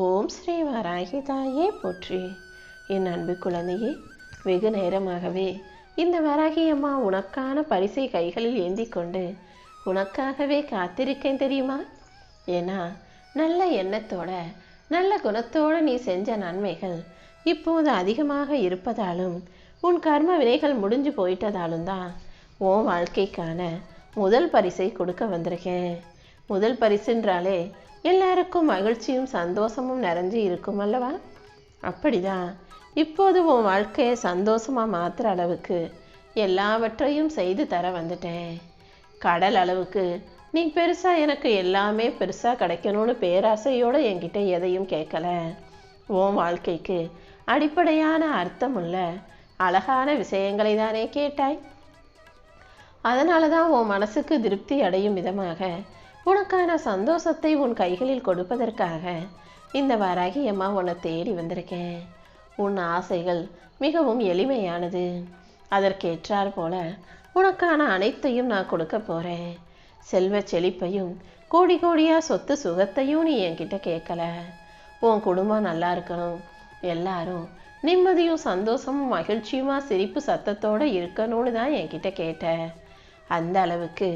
ஓம் ஸ்ரீ வராகி தாயே போற்றி. என் அன்பு குழந்தையே வெகு நேரமாகவே இந்த வராகி அம்மா உனக்கான பரிசை கைகளில் ஏந்தி கொண்டு உனக்காகவே காத்திருக்கேன் தெரியுமா? ஏன்னா நல்ல எண்ணத்தோட நல்ல குணத்தோட நீ செஞ்ச நன்மைகள் இப்போது அதிகமாக இருப்பதாலும் உன் கர்ம வினைகள் முடிஞ்சு போயிட்டதாலும் தான் உன் வாழ்க்கைக்கான முதல் பரிசை கொடுக்க வந்திருக்கேன். முதல் பரிசுன்றாலே எல்லாருக்கும் மகிழ்ச்சியும் சந்தோஷமும் நிறைஞ்சு இருக்கும் அல்லவா? அப்படிதான். இப்போது உன் வாழ்க்கையை சந்தோஷமாக மாற்றுற அளவுக்கு எல்லாவற்றையும் செய்து தர வந்துட்டேன். கடல் அளவுக்கு நீ பெருசாக எனக்கு எல்லாமே பெருசாக கிடைக்கணும்னு பேராசையோடு என்கிட்ட எதையும் கேட்கல. உன் வாழ்க்கைக்கு அடிப்படையான அர்த்தமுள்ள அழகான விஷயங்களை தானே கேட்டாய். அதனால தான் உன் மனசுக்கு திருப்தி அடையும் விதமாக உனக்கான சந்தோஷத்தை உன் கைகளில் கொடுப்பதற்காக இந்த வராகி அம்மா உன்னை தேடி வந்திருக்கேன். உன் ஆசைகள் மிகவும் எளிமையானது. அதற்கேற்றார் போல உனக்கான அனைத்தையும் நான் கொடுக்க போகிறேன் செல்வ செழிப்பையும் கோடி கோடியா சொத்து சுகத்தையும் நீ என்கிட்ட கேட்கல. உன் குடும்பம் நல்லா இருக்கணும். எல்லாரும் நிம்மதியும் சந்தோஷமும் மகிழ்ச்சியுமா சிரிப்பு சத்தத்தோடு இருக்கணும்னு தான் என்கிட்ட கேட்ட. அந்த அளவுக்கு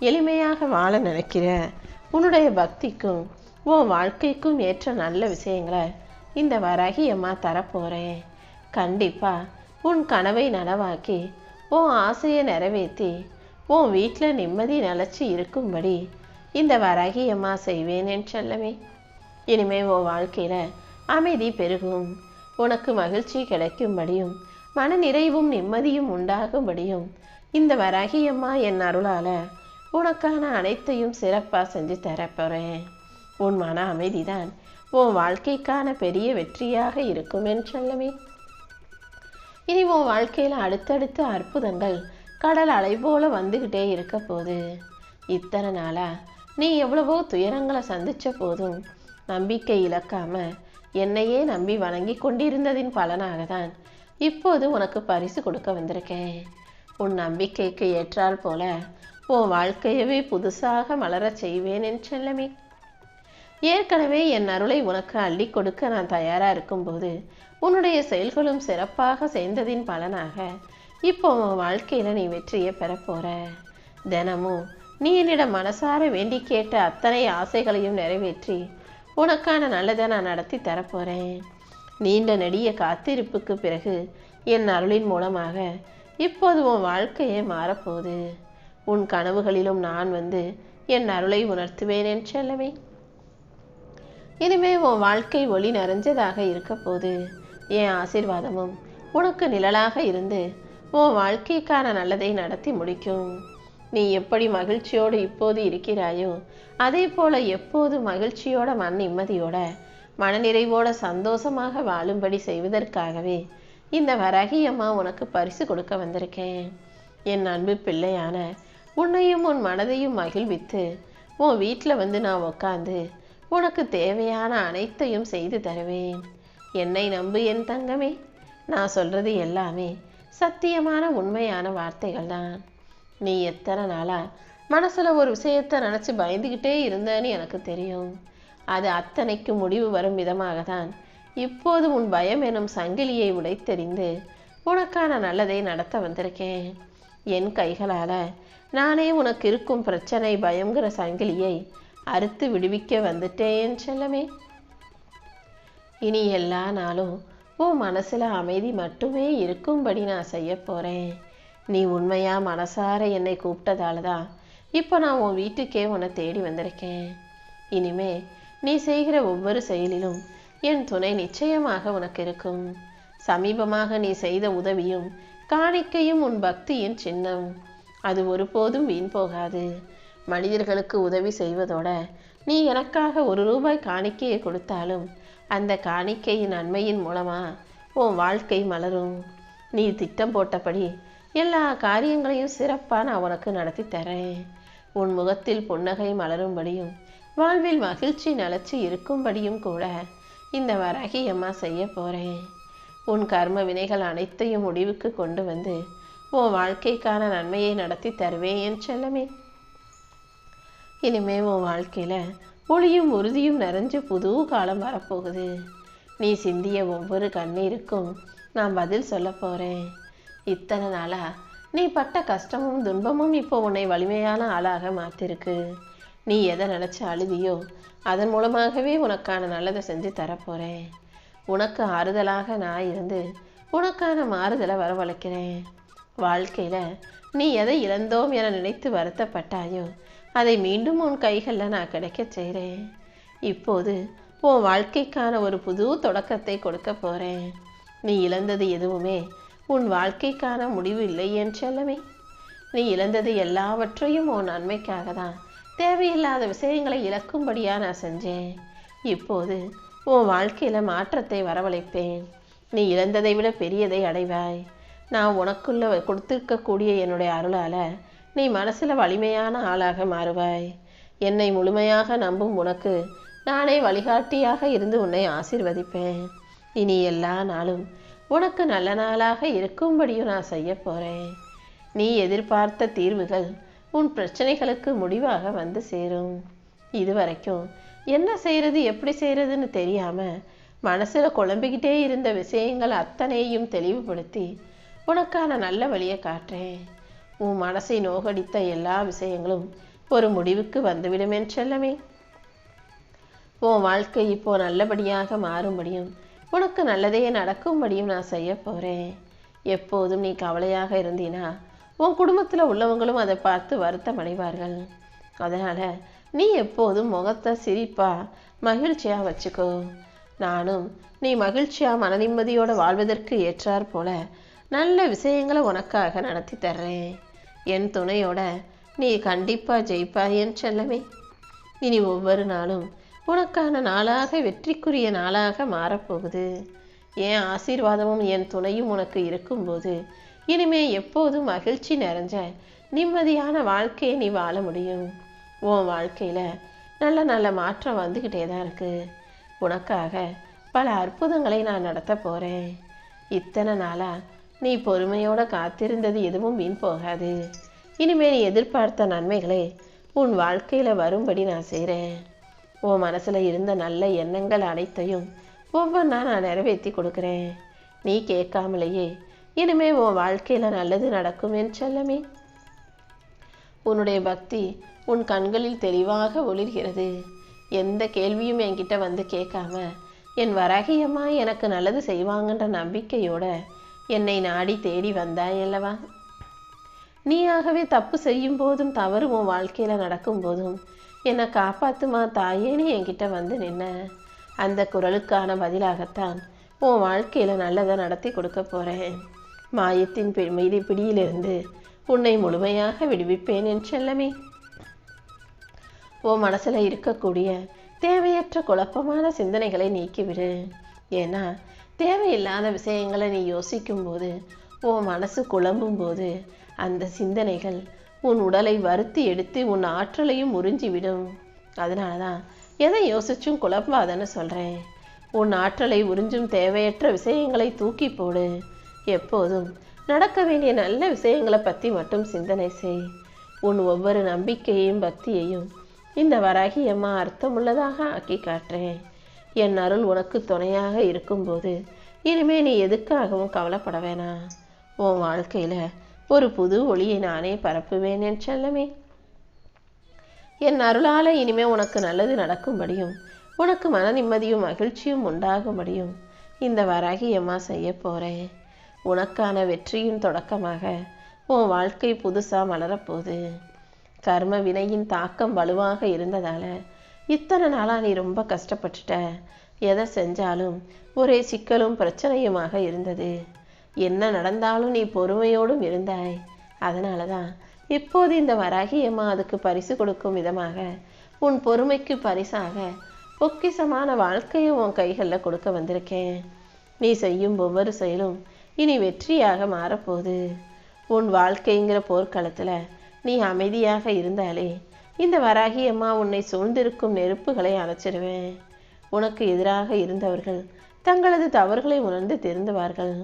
எளிமையாக வாழ நினைக்கிற உன்னுடைய பக்திக்கும் உன் வாழ்க்கைக்கும் ஏற்ற நல்ல விஷயங்களை இந்த வராகி அம்மா தரப்போகிறேன் கண்டிப்பாக உன் கனவை நனவாக்கி உன் ஆசையை நிறைவேற்றி உன் வீட்டில் நிம்மதி நிலச்சி இருக்கும்படி இந்த வராகி அம்மா செய்வேன் என் இனிமே உன் வாழ்க்கையில் அமைதி பெருகும். உனக்கு மகிழ்ச்சி கிடைக்கும்படியும் மன நிறைவும் நிம்மதியும் உண்டாகும்படியும் இந்த வராகி அம்மா என் அருளால் உனக்கான அனைத்தையும் சிறப்பாக செஞ்சு தரப்போகிறேன் உன் மன அமைதிதான் உன் வாழ்க்கைக்கான பெரிய வெற்றியாக இருக்கும் என் இனி உன் வாழ்க்கையில் அடுத்தடுத்த அற்புதங்கள் கடல் அலை போல வந்துக்கிட்டே இருக்க போது இத்தனை நாளாக நீ எவ்வளவோ துயரங்களை சந்தித்த போதும் நம்பிக்கை இழக்காம என்னையே நம்பி வணங்கி கொண்டிருந்ததின் பலனாக தான் இப்போது உனக்கு பரிசு கொடுக்க வந்திருக்கேன். உன் நம்பிக்கைக்கு ஏற்றால் போல உன் வாழ்க்கையவே புதுசாக மலரச் செய்வேன் என் செல்லமே. ஏற்கனவே என் அருளை உனக்கு அள்ளி கொடுக்க நான் தயாரா இருக்கும்போது உன்னுடைய செயல்களும் சிறப்பாக சேர்ந்ததின் பலனாக இப்போ உன் வாழ்க்கையில நீ வெற்றியை பெறப் போற. தினமும் நீ என்னிடம் மனசார வேண்டி கேட்ட அத்தனை ஆசைகளையும் நிறைவேற்றி உனக்கான நல்லதை நான் நடத்தி தரப்போறேன் நீண்ட நெடிய காத்திருப்புக்கு பிறகு என் அருளின் மூலமாக இப்போது உன் வாழ்க்கையே மாறப்போகுது உன் கனவுகளிலும் நான் வந்து என் அருளை உணர்த்துவேன் என் செல்லவே இனிமே உன் வாழ்க்கை ஒளி நிறைஞ்சதாக இருக்க போது என் ஆசீர்வாதமும் உனக்கு நிழலாக இருந்து உன் வாழ்க்கைக்கான நல்லதை நடத்தி முடிக்கும். நீ எப்படி மகிழ்ச்சியோடு இப்போது இருக்கிறாயோ அதே போல எப்போது மகிழ்ச்சியோட மன நிம்மதியோட மனநிறைவோட சந்தோஷமாக வாழும்படி செய்வதற்காகவே இந்த வராகி அம்மா உனக்கு பரிசு கொடுக்க வந்திருக்கேன். என் அன்பு பிள்ளையான உன்னையும் உன் மனதையும் மகிழ்வித்து உன் வீட்டில் வந்து நான் உக்காந்து உனக்கு தேவையான அனைத்தையும் செய்து தருவேன். என்னை நம்பு என் தங்கமே நான் சொல்கிறது எல்லாமே சத்தியமான உண்மையான வார்த்தைகள் தான். நீ எத்தனை நாளாக மனசில் ஒரு விஷயத்தை நினச்சி பயந்துகிட்டே இருந்தேன்னு எனக்கு தெரியும். அது அத்தனைக்கு முடிவு வரும் விதமாக தான். இப்போது உன் பயம் எனும் சங்கிலியை உடைத்தெறிந்து உனக்கான நல்லதை நடத்த வந்திருக்கேன். என் கைகளால் நானே உனக்கு இருக்கும் பிரச்சனை பயங்கிற சங்கிலியை அறுத்து விடுவிக்க வந்துட்டேன் செல்லமே. இனி எல்லா நாளும் உன் மனசில் அமைதி மட்டுமே இருக்கும்படி நான் செய்ய போகிறேன் நீ உண்மையாக மனசார என்னை கூப்பிட்டதால தான் இப்போ நான் உன் வீட்டுக்கே உன்னை தேடி வந்திருக்கேன். இனிமே நீ செய்கிற ஒவ்வொரு செயலிலும் என் துணை நிச்சயமாக உனக்கு இருக்கும். சமீபமாக நீ செய்த உதவியும் காணிக்கையும் உன் பக்தியின் சின்னம். அது ஒருபோதும் வீண் போகாது. மனிதர்களுக்கு உதவி செய்வதோட நீ எனக்காக ஒரு ரூபாய் காணிக்கையை கொடுத்தாலும் அந்த காணிக்கையின் நன்மையின் மூலமா உன் வாழ்க்கை மலரும். நீ திட்டம் போட்டபடி எல்லா காரியங்களையும் சிறப்பாக நான் உனக்கு நடத்தி தரேன். உன் முகத்தில் புன்னகை மலரும்படியும் வாழ்வில் மகிழ்ச்சி நலச்சி இருக்கும்படியும் கூட இந்த வராகி அம்மா செய்ய போகிறேன் உன் கர்ம வினைகள் அனைத்தையும் முடிவுக்கு கொண்டு வந்து உன் வாழ்க்கைக்கான நன்மையை நடத்தி தருவேன் என் செல்லமே. இனிமே உன் வாழ்க்கையில் ஒளியும் உறுதியும் நிறைஞ்ச புது காலம் வரப்போகுது. நீ சிந்திய ஒவ்வொரு கண்ணீருக்கும் நான் பதில் சொல்ல போகிறேன் இத்தனை நாளாக நீ பட்ட கஷ்டமும் துன்பமும் இப்போ உன்னை வலிமையான ஆளாக மாற்றிருக்கு நீ எதை நினைச்சு அழுதியோ அதன் மூலமாகவே உனக்கான நல்லதை செஞ்சு தரப்போகிறேன் உனக்கு ஆறுதலாக நான் இருந்து உனக்கான மாறுதலை வரவழைக்கிறேன். வாழ்க்கையில் நீ எதை இழந்தோம் என நினைத்து வருத்தப்பட்டாயோ அதை மீண்டும் உன் கைகளில் நான் கிடைக்கச் செய்கிறேன் இப்போது உன் வாழ்க்கைக்கான ஒரு புது தொடக்கத்தை கொடுக்க போகிறேன் நீ இழந்தது எதுவுமே உன் வாழ்க்கைக்கான முடிவு இல்லை என் செல்லமே. நீ இழந்தது எல்லாவற்றையும் உன் நன்மைக்காக தான் தேவையில்லாத விஷயங்களை இழக்கும்படியாக நான் செஞ்சேன். இப்போது உன் வாழ்க்கையில் மாற்றத்தை வரவழைப்பேன். நீ இழந்ததை விட பெரியதை அடைவாய். நான் உனக்குள்ள கொடுத்திருக்கக்கூடிய என்னுடைய அருளால நீ மனசில் வலிமையான ஆளாக மாறுவாய். என்னை முழுமையாக நம்பும் உனக்கு நானே வழிகாட்டியாக இருந்து உன்னை ஆசீர்வதிப்பேன். இனி எல்லா நாளும் உனக்கு நல்ல நாளாக இருக்கும்படியும் நான் செய்ய போகிறேன் நீ எதிர்பார்த்த தீர்வுகள் உன் பிரச்சனைகளுக்கு முடிவாக வந்து சேரும். இதுவரைக்கும் என்ன செய்கிறது எப்படி செய்கிறதுன்னு தெரியாமல் மனசில் குழம்பிக்கிட்டே இருந்த விஷயங்கள் அத்தனையும் தெளிவுபடுத்தி உனக்கான நல்ல வழியை காட்டுறேன். உன் மனசை நோகடித்த எல்லா விஷயங்களும் ஒரு முடிவுக்கு வந்துவிடும் என் செல்லமே. உன் வாழ்க்கை இப்போ நல்லபடியாக மாறும்படியும் உனக்கு நல்லதே நடக்கும்படியும் நான் செய்ய போகிறேன் எப்போதும் நீ கவலையாக இருந்தீனா உன் குடும்பத்தில் உள்ளவங்களும் அதை பார்த்து வருத்தம் அடைவார்கள் அதனால் நீ எப்போதும் முகத்தை சிரிப்பா மகிழ்ச்சியாக வச்சுக்கோ. நானும் நீ மகிழ்ச்சியாக மனநிம்மதியோடு வாழ்வதற்கு ஏற்றாற் போல நல்ல விஷயங்களை உனக்காக நடத்தி தர்றேன். என் துணையோட நீ கண்டிப்பாக ஜெயிப்பாய் என் செல்லமே. இனி ஒவ்வொரு நாளும் உனக்கான நாளாக வெற்றிக்குரிய நாளாக மாறப்போகுது. என் ஆசீர்வாதமும் என் துணையும் உனக்கு இருக்கும்போது இனிமே எப்போதும் மகிழ்ச்சி நிறைஞ்ச நிம்மதியான வாழ்க்கையை நீ வாழ முடியும். உன் வாழ்க்கையில் நல்ல நல்ல மாற்றம் வந்துக்கிட்டே தான் இருக்குது உனக்காக பல அற்புதங்களை நான் நடத்த போகிறேன் இத்தனை நாளாக நீ பொறுமையோட காத்திருந்தது எதுவும் வீண் போகாது. இனிமே நீ எதிர்பார்த்த நன்மைகளை உன் வாழ்க்கையில வரும்படி நான் செய்கிறேன் உன் மனசுல இருந்த நல்ல எண்ணங்கள் அனைத்தையும் ஒவ்வொன்றா நான் நிறைவேற்றி கொடுக்குறேன். நீ கேட்காமலேயே இனிமே உன் வாழ்க்கையில நல்லது நடக்கும் என் செல்லமே. உன்னுடைய பக்தி உன் கண்களில் தெளிவாக ஒளிர்கிறது. எந்த கேள்வியும் என்கிட்ட வந்து கேட்காம என் வராகியம்மா எனக்கு நல்லது செய்வாங்கன்ற நம்பிக்கையோட என்னை நாடி தேடி வந்தாய் அல்லவா? நீயாகவே தப்பு செய்யும் போதும் தவறு உன் வாழ்க்கையில் நடக்கும் போதும் என்னை காப்பாத்துமா தாயேன்னு என்கிட்ட வந்து நின்ன. அந்த குரலுக்கான பதிலாகத்தான் உன் வாழ்க்கையில் நல்லதை நடத்தி கொடுக்க போகிறேன் மாயத்தின் பி- மீதி பிடியிலிருந்து உன்னை முழுமையாக விடுவிப்பேன் என் செல்லமே. உன் மனசில் இருக்கக்கூடிய தேவையற்ற குழப்பமான சிந்தனைகளை நீக்கிவிடு. ஏன்னா தேவையில்லாத விஷயங்களை நீ யோசிக்கும் போது உன் மனசு குழம்பும் போது அந்த சிந்தனைகள் உன் உடலை வருத்தி எடுத்து உன் ஆற்றலையும் உறிஞ்சிவிடும் அதனால தான் எதை யோசிச்சும் குழப்பாதன்னு சொல்கிறேன் உன் ஆற்றலை உறிஞ்சும் தேவையற்ற விஷயங்களை தூக்கி போடு. எப்போதும் நடக்க வேண்டிய நல்ல விஷயங்களை பற்றி மட்டும் சிந்தனை செய். உன் ஒவ்வொரு நம்பிக்கையையும் பக்தியையும் இந்த வராகி அம்மா அர்த்தமுள்ளதாக ஆக்கி காட்டுறேன். என் அருள் உனக்கு துணையாக இருக்கும்போது இனிமே நீ எதுக்காகவும் கவலைப்பட வேணாம் உன் வாழ்க்கையில ஒரு புது ஒளியை நானே பரப்புவேன் என் செல்லமே. என் அருளால இனிமே உனக்கு நல்லது நடக்கும்படியும் உனக்கு மன நிம்மதியும் மகிழ்ச்சியும் உண்டாகும்படியும் இந்த வராகி அம்மா செய்ய போறேன். உனக்கான வெற்றியின் தொடக்கமாக உன் வாழ்க்கை புதுசா மலரப்போகுது கர்ம வினையின் தாக்கம் வலுவாக இருந்ததால இத்தனை நாளாக நீ ரொம்ப கஷ்டப்பட்டுட்ட. எதை செஞ்சாலும் ஒரே சிக்கலும் பிரச்சனையுமாக இருந்தது. என்ன நடந்தாலும் நீ பொறுமையோடும் இருந்தாய். அதனால தான் இப்போது இந்த வராகி அம்மா அதுக்கு பரிசு கொடுக்கும் விதமாக உன் பொறுமைக்கு பரிசாக பொக்கிசமான வாழ்க்கையை உன் கைகளில் கொடுக்க வந்திருக்கேன். நீ செய்யும் ஒவ்வொரு செயலும் இனி வெற்றியாக மாறப்போகுது. உன் வாழ்க்கைங்கிற போர்க்களத்தில் நீ அமைதியாக இருந்தாலே இந்த வராகி அம்மா உன்னை சூழ்ந்திருக்கும் நெருப்புகளை அணைச்சிடுவேன் உனக்கு எதிராக இருந்தவர்கள் தங்களது தவறுகளை உணர்ந்து திருந்துவார்கள்.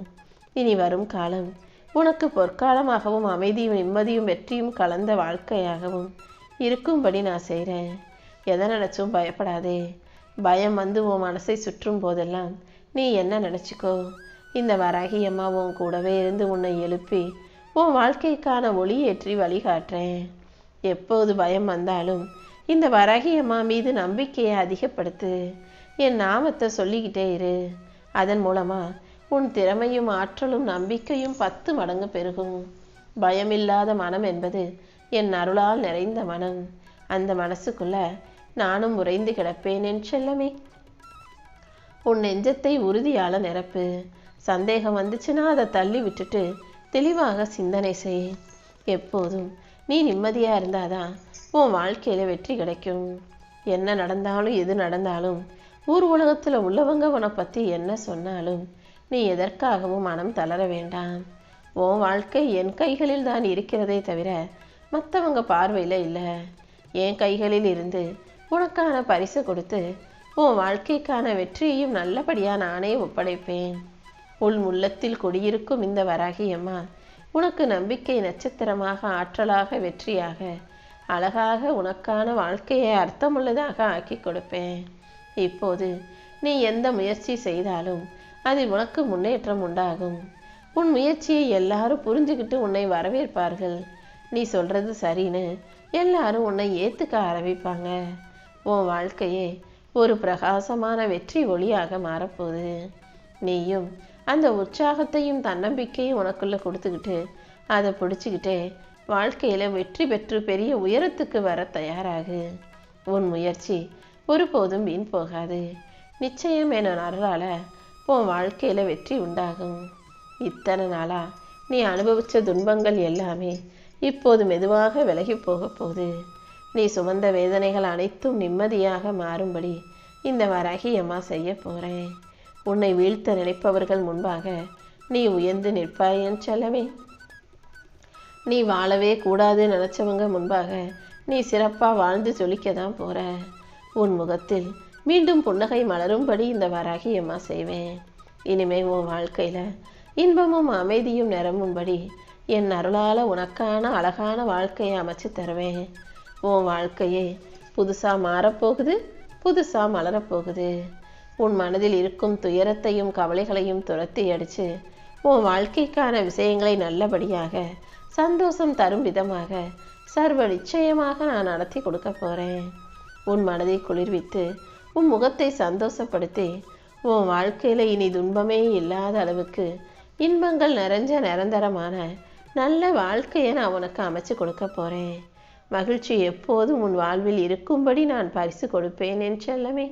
இனி வரும் காலம் உனக்கு பொற்காலமாகவும் அமைதியும் நிம்மதியும் வெற்றியும் கலந்த வாழ்க்கையாகவும் இருக்கும்படி நான் செய்கிறேன். எதை நினச்சும் பயப்படாதே. பயம் வந்து உன் மனசை சுற்றும் போதெல்லாம் நீ என்ன நினச்சிக்கோ. இந்த வராகி அம்மா உன் கூடவே இருந்து உன்னை எழுப்பி உன் வாழ்க்கைக்கான ஒளியேற்றி ஏற்றி வழிகாட்டுறேன். எப்போது பயம் வந்தாலும் இந்த வரகியம்மா மீது நம்பிக்கையை அதிகப்படுத்து என் நாமத்தை சொல்லிக்கிட்டே இரு. அதன் மூலமா உன் திறமையும் ஆற்றலும் நம்பிக்கையும் பத்து மடங்கு பெருகும். பயமில்லாத மனம் என்பது என் அருளால் நிறைந்த மனம். அந்த மனசுக்குள்ள நானும் உறைந்து கிடப்பேன் என் செல்லமே. உன் நெஞ்சத்தை உறுதியால நிரப்பு. சந்தேகம் வந்துச்சுன்னா அதை தள்ளி விட்டுட்டு தெளிவாக சிந்தனை செய். எப்போதும் நீ நிம்மதியாக இருந்தாதான் உன் வாழ்க்கையில் வெற்றி கிடைக்கும். என்ன நடந்தாலும் எது நடந்தாலும் ஊர் உலகத்தில் உள்ளவங்க உன்னை பற்றி என்ன சொன்னாலும் நீ எதற்காகவும் மனம் தளர வேண்டாம். உன் வாழ்க்கை என் கைகளில் தான் இருக்கிறதே தவிர மற்றவங்க பார்வையில் இல்லை. என் கைகளில் இருந்து உனக்கான பரிசு கொடுத்து உன் வாழ்க்கைக்கான வெற்றியையும் நல்லபடியாக நானே ஒப்படைப்பேன். உள் உள்ளத்தில் குடியிருக்கும் இந்த வராகி அம்மா உனக்கு நம்பிக்கை நட்சத்திரமாக ஆற்றலாக வெற்றியாக அழகாக உனக்கான வாழ்க்கையை அர்த்தமுள்ளதாக ஆக்கி கொடுப்பேன். இப்போது நீ எந்த முயற்சி செய்தாலும் அதில் உனக்கு முன்னேற்றம் உண்டாகும். உன் முயற்சியை எல்லாரும் புரிஞ்சுக்கிட்டு உன்னை வரவேற்பார்கள். நீ சொல்றது சரின்னு எல்லாரும் உன்னை ஏற்றுக்க ஆரம்பிப்பாங்க. உன் வாழ்க்கையே ஒரு பிரகாசமான வெற்றி ஒளியாக மாறப்போகுது. நீயும் அந்த உற்சாகத்தையும் தன்னம்பிக்கையும் உனக்குள்ளே கொடுத்துக்கிட்டு அதை பிடிச்சிக்கிட்டே வாழ்க்கையில் வெற்றி பெற்று பெரிய உயரத்துக்கு வர தயாராகு. உன் முயற்சி ஒருபோதும் வீண் போகாது. நிச்சயம் என அருளால உன் வாழ்க்கையில் வெற்றி உண்டாகும். இத்தனை நாளாக நீ அனுபவித்த துன்பங்கள் எல்லாமே இப்போது மெதுவாக விலகி போக போகுது. நீ சுமந்த வேதனைகள் அனைத்தும் நிம்மதியாக மாறும்படி இந்த வராகி அம்மா செய்ய போகிறேன் உன்னை வீழ்த்த நினைப்பவர்கள் முன்பாக நீ உயர்ந்து நிற்பாய் என் நீ வாழவே கூடாது நினைச்சவங்க முன்பாக நீ சிறப்பாக வாழ்ந்து சொல்லிக்க தான் போற. உன் முகத்தில் மீண்டும் புன்னகை மலரும்படி இந்த வராகி அம்மா செய்வேன். இனிமே உன் வாழ்க்கையில் இன்பமும் அமைதியும் நிரம்பும்படி என் அருளால் உனக்கான அழகான வாழ்க்கையை அமைச்சு தருவேன். உன் வாழ்க்கையே புதுசாக மாறப்போகுது புதுசாக மலரப்போகுது. உன் மனதில் இருக்கும் துயரத்தையும் கவலைகளையும் துரத்தி அடித்து உன் வாழ்க்கைக்கான விஷயங்களை நல்லபடியாக சந்தோஷம் தரும் விதமாக சர்வ நிச்சயமாக நான் நடத்தி கொடுக்க போகிறேன் உன் மனதை குளிர்வித்து உன் முகத்தை சந்தோஷப்படுத்தி உன் வாழ்க்கையில் இனி துன்பமே இல்லாத அளவுக்கு இன்பங்கள் நிறைஞ்ச நிரந்தரமான நல்ல வாழ்க்கையை நான் உனக்கு அமைச்சு கொடுக்க போகிறேன் மகிழ்ச்சி எப்போதும் உன் வாழ்வில் இருக்கும்படி நான் பரிசு கொடுப்பேன் என் செல்லமே.